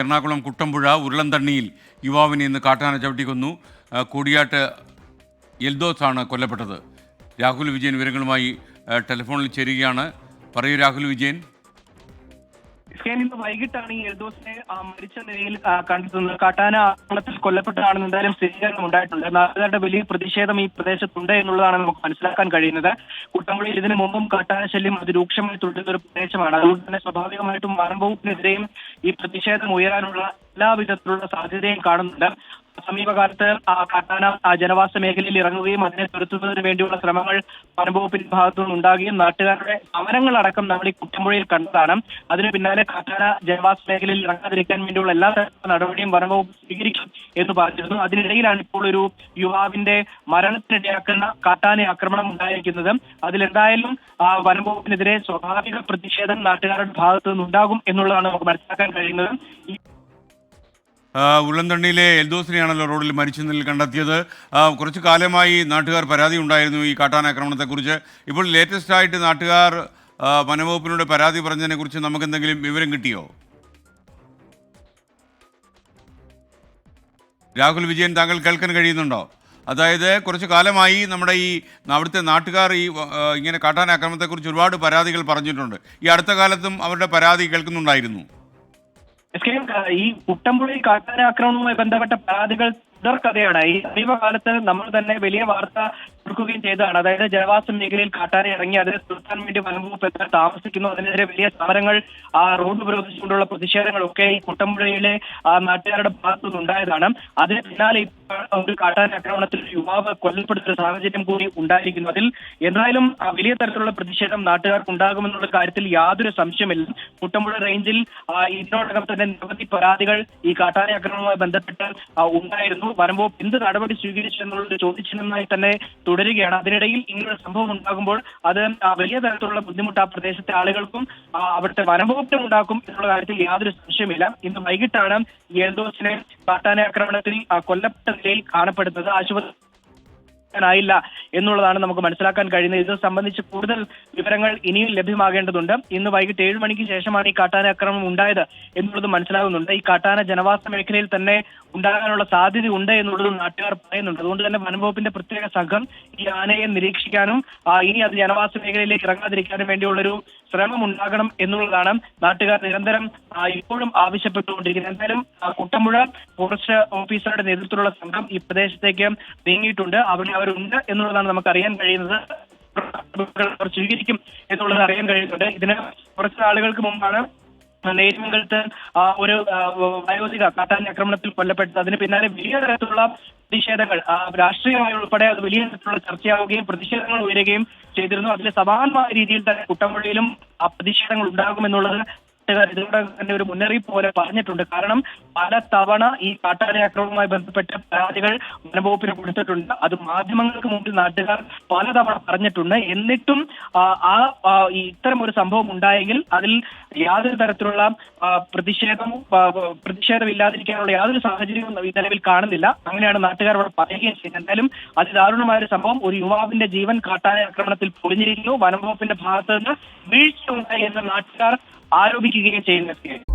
എറണാകുളം കുട്ടമ്പുഴ ഉരുളന്തണ്ണിയിൽ യുവാവിനെ ഇന്ന് കാട്ടാന ചവിട്ടിക്കൊന്നു. കൂടിയാട്ട് എൽദോസ് ആണ് കൊല്ലപ്പെട്ടത്. രാഹുൽ വിജയൻ വിവരങ്ങളുമായി ടെലിഫോണിൽ ചേരുകയാണ്. പറയൂ രാഹുൽ വിജയൻ. ഇസ്കേൻ ഇന്ന് വൈകിട്ടാണ് ഈ എൽദോസിനെ മരിച്ച നിലയിൽ കണ്ടെത്തുന്നത്. കാട്ടാന ആക്രമണത്തിൽ കൊല്ലപ്പെട്ടതാണെന്ന് എന്തായാലും സ്ഥിരീകരണം ഉണ്ടായിട്ടുണ്ട്. നാട്ടുകാരുടെ വലിയ പ്രതിഷേധം ഈ പ്രദേശത്തുണ്ട് എന്നുള്ളതാണ് നമുക്ക് മനസ്സിലാക്കാൻ കഴിയുന്നത്. കുട്ടമ്പുഴയിൽ ഇതിനു മുമ്പും കാട്ടാന ശല്യം അതിരൂക്ഷമായി തുടരുന്ന ഒരു പ്രദേശമാണ്. അതുകൊണ്ട് തന്നെ സ്വാഭാവികമായിട്ടും വനംവകുപ്പിനെതിരെയും ഈ പ്രതിഷേധം ഉയരാനുള്ള എല്ലാവിധത്തിലുള്ള സാധ്യതയും കാണുന്നുണ്ട്. സമീപകാലത്ത് കാട്ടാന ജനവാസ മേഖലയിൽ ഇറങ്ങുകയും അതിനെ തുരത്തുന്നതിന് വേണ്ടിയുള്ള ശ്രമങ്ങൾ വനംവകുപ്പിന്റെ ഭാഗത്തു നിന്നുണ്ടാകുകയും നാട്ടുകാരുടെ സമരങ്ങളടക്കം നമ്മൾ ഈ കുട്ടമ്പുഴയിൽ കണ്ടതാണ്. അതിന് പിന്നാലെ കാട്ടാന ജനവാസ മേഖലയിൽ ഇറങ്ങാതിരിക്കാൻ വേണ്ടിയുള്ള എല്ലാ തരത്തിലുള്ള നടപടിയും വനംവകുപ്പ് സ്വീകരിക്കും എന്ന് പറഞ്ഞിരുന്നു. അതിനിടയിലാണ് ഇപ്പോൾ ഒരു യുവാവിന്റെ മരണത്തിനിടയാക്കുന്ന കാട്ടാന ആക്രമണം ഉണ്ടായിരിക്കുന്നത്. അതിലെന്തായാലും വനംവകുപ്പിനെതിരെ സ്വാഭാവിക പ്രതിഷേധം നാട്ടുകാരുടെ ഭാഗത്തു നിന്നുണ്ടാകും എന്നുള്ളതാണ് നമുക്ക് മനസ്സിലാക്കാൻ കഴിയുന്നത്. ഉരുളന്തണ്ണിയിലെ എൽദോസിനെയാണല്ലോ റോഡിൽ മരിച്ച നിലയിൽ കണ്ടെത്തിയത്. കുറച്ച് കാലമായി നാട്ടുകാർ പരാതി ഉണ്ടായിരുന്നു ഈ കാട്ടാനാക്രമണത്തെക്കുറിച്ച്. ഇപ്പോൾ ലേറ്റസ്റ്റ് ആയിട്ട് നാട്ടുകാർ വനവകുപ്പിനോട് പരാതി പറഞ്ഞതിനെക്കുറിച്ച് നമുക്ക് എന്തെങ്കിലും വിവരം കിട്ടിയോ? രാഹുൽ വിജയൻ താങ്കൾ കേൾക്കാൻ കഴിയുന്നുണ്ടോ? അതായത് കുറച്ച് കാലമായി നമ്മുടെ ഈ അവിടുത്തെ നാട്ടുകാർ ഈ ഇങ്ങനെ കാട്ടാന ആക്രമണത്തെക്കുറിച്ച് ഒരുപാട് പരാതികൾ പറഞ്ഞിട്ടുണ്ട്. ഈ അടുത്ത കാലത്തും അവരുടെ പരാതി കേൾക്കുന്നുണ്ടായിരുന്നു. എസ് കെ എം, ഈ കാട്ടാന ആക്രമണവുമായി ബന്ധപ്പെട്ട പരാതികൾ തുടർക്കഥയാണ് ഈ സമീപകാലത്ത് നമ്മൾ തന്നെ വലിയ വാർത്ത കൊടുക്കുകയും ചെയ്തതാണ്. അതായത് ജനവാസ മേഖലയിൽ കാട്ടാന ഇറങ്ങി അതിനെ നിർത്താൻ വേണ്ടി വനംവകുപ്പ് എത്ര താമസിക്കുന്നു. അതിനെതിരെ വലിയ സമരങ്ങൾ ആ റോഡ് ഉപരോധിച്ചുകൊണ്ടുള്ള പ്രതിഷേധങ്ങളൊക്കെ ഈ കുട്ടമ്പുഴയിലെ നാട്ടുകാരുടെ ഭാഗത്തു നിന്നുണ്ടായതാണ് അതിന് പിന്നാലെ ഒരു കാട്ടാന ആക്രമണത്തിൽ യുവാവ് കൊല്ലപ്പെടുന്ന സാഹചര്യം കൂടി ഉണ്ടായിരിക്കുന്നു. അതിൽ എന്തായാലും വലിയ തരത്തിലുള്ള പ്രതിഷേധം നാട്ടുകാർക്ക് ഉണ്ടാകുമെന്നുള്ള കാര്യത്തിൽ യാതൊരു സംശയമില്ല. കുട്ടമ്പുഴ റേഞ്ചിൽ ഇതിനോടകം തന്നെ നിരവധി പരാതികൾ ഈ കാട്ടാന ആക്രമണവുമായി ബന്ധപ്പെട്ട് ഉണ്ടായിരുന്നു. വനംവകുപ്പ് എന്ത് നടപടി സ്വീകരിച്ചു എന്നുള്ളത് ചോദിച്ചിരുന്നതായി തന്നെ തുടരുകയാണ്. അതിനിടയിൽ ഇങ്ങനൊരു സംഭവം ഉണ്ടാകുമ്പോൾ അത് വലിയ തരത്തിലുള്ള ബുദ്ധിമുട്ട് ആ പ്രദേശത്തെ ആളുകൾക്കും അവിടുത്തെ വനംവകുപ്പിനും ഉണ്ടാക്കും എന്നുള്ള കാര്യത്തിൽ യാതൊരു സംശയമില്ല ഇന്ന് വൈകിട്ടാണ് എൽദോസിനെ കാട്ടാന ആക്രമണത്തിൽ കൊല്ലപ്പെട്ട നിലയിൽ കാണപ്പെടുന്നത്. ആശുപത്രി ായില്ല എന്നുള്ളതാണ് നമുക്ക് മനസ്സിലാക്കാൻ കഴിയുന്നത്. ഇത് സംബന്ധിച്ച് കൂടുതൽ വിവരങ്ങൾ ഇനിയും ലഭ്യമാകേണ്ടതുണ്ട്. ഇന്ന് വൈകിട്ട് ഏഴ് മണിക്ക് ശേഷമാണ് ഈ കാട്ടാന ആക്രമണം ഉണ്ടായത് എന്നുള്ളത് മനസ്സിലാകുന്നുണ്ട്. ഈ കാട്ടാന ജനവാസ മേഖലയിൽ തന്നെ ഉണ്ടാകാനുള്ള സാധ്യത ഉണ്ട് എന്നുള്ളത് നാട്ടുകാർ പറയുന്നുണ്ട്. അതുകൊണ്ട് തന്നെ വനംവകുപ്പിന്റെ പ്രത്യേക സംഘം ഈ ആനയെ നിരീക്ഷിക്കാനും ഇനി അത് ജനവാസ മേഖലയിലേക്ക് ഇറങ്ങാതിരിക്കാനും വേണ്ടിയുള്ളൊരു ശ്രമം ഉണ്ടാകണം എന്നുള്ളതാണ് നാട്ടുകാർ നിരന്തരം ഇപ്പോഴും ആവശ്യപ്പെട്ടുകൊണ്ടിരിക്കുന്നത്. എന്തായാലും കുട്ടമ്പുഴ ഫോറസ്റ്റ് ഓഫീസറുടെ നേതൃത്വത്തിലുള്ള സംഘം ഈ പ്രദേശത്തേക്ക് നീങ്ങിയിട്ടുണ്ട്. അവിടെ അവരുണ്ട് എന്നുള്ളതാണ് നമുക്ക് അറിയാൻ കഴിയുന്നത്. സ്വീകരിക്കും എന്നുള്ളത് അറിയാൻ കഴിയുന്നുണ്ട്. ഇതിന് കുറച്ച് നാളുകൾക്ക് മുമ്പാണ് നേരിമംഗലത്ത് ഒരു വയോധിക കാട്ടാൻ ആക്രമണത്തിൽ കൊല്ലപ്പെട്ടത്. അതിന് പിന്നാലെ വലിയ തരത്തിലുള്ള പ്രതിഷേധങ്ങൾ രാഷ്ട്രീയമായി ഉൾപ്പെടെ അത് വലിയ തരത്തിലുള്ള ചർച്ചയാവുകയും പ്രതിഷേധങ്ങൾ ഉയരുകയും ചെയ്തിരുന്നു. അതിൽ സമാനമായ രീതിയിൽ തന്നെ കുട്ടമ്പുഴയിലും പ്രതിഷേധങ്ങൾ ഉണ്ടാകുമെന്നുള്ളത് നാട്ടുകാർ ഇതിനോട് തന്നെ ഒരു മുന്നറിയിപ്പ് പോലെ പറഞ്ഞിട്ടുണ്ട്. കാരണം പല തവണ ഈ കാട്ടാന ആക്രമണവുമായി ബന്ധപ്പെട്ട പരാതികൾ വനംവകുപ്പിന് കൊടുത്തിട്ടുണ്ട്. അത് മാധ്യമങ്ങൾക്ക് മുമ്പിൽ നാട്ടുകാർ പലതവണ പറഞ്ഞിട്ടുണ്ട്. എന്നിട്ടും ആ, ഇത്തരം ഒരു സംഭവം ഉണ്ടായെങ്കിൽ അതിൽ യാതൊരു തരത്തിലുള്ള പ്രതിഷേധം പ്രതിഷേധമില്ലാതിരിക്കാനുള്ള യാതൊരു സാഹചര്യവും ഈ നിലവിൽ കാണുന്നില്ല. അങ്ങനെയാണ് നാട്ടുകാർ അവിടെ പറയുകയും ചെയ്യുന്നത്. എന്തായാലും അതിദാരുണമായ ഒരു സംഭവം. ഒരു യുവാവിന്റെ ജീവൻ കാട്ടാന ആക്രമണത്തിൽ പൊളിഞ്ഞിരിക്കുന്നു. വനംവകുപ്പിന്റെ ഭാഗത്ത് നിന്ന് വീഴ്ച ഉണ്ടായി എന്ന് നാട്ടുകാർ ആരോപിക്കുകയും ചെയ്യുന്നത്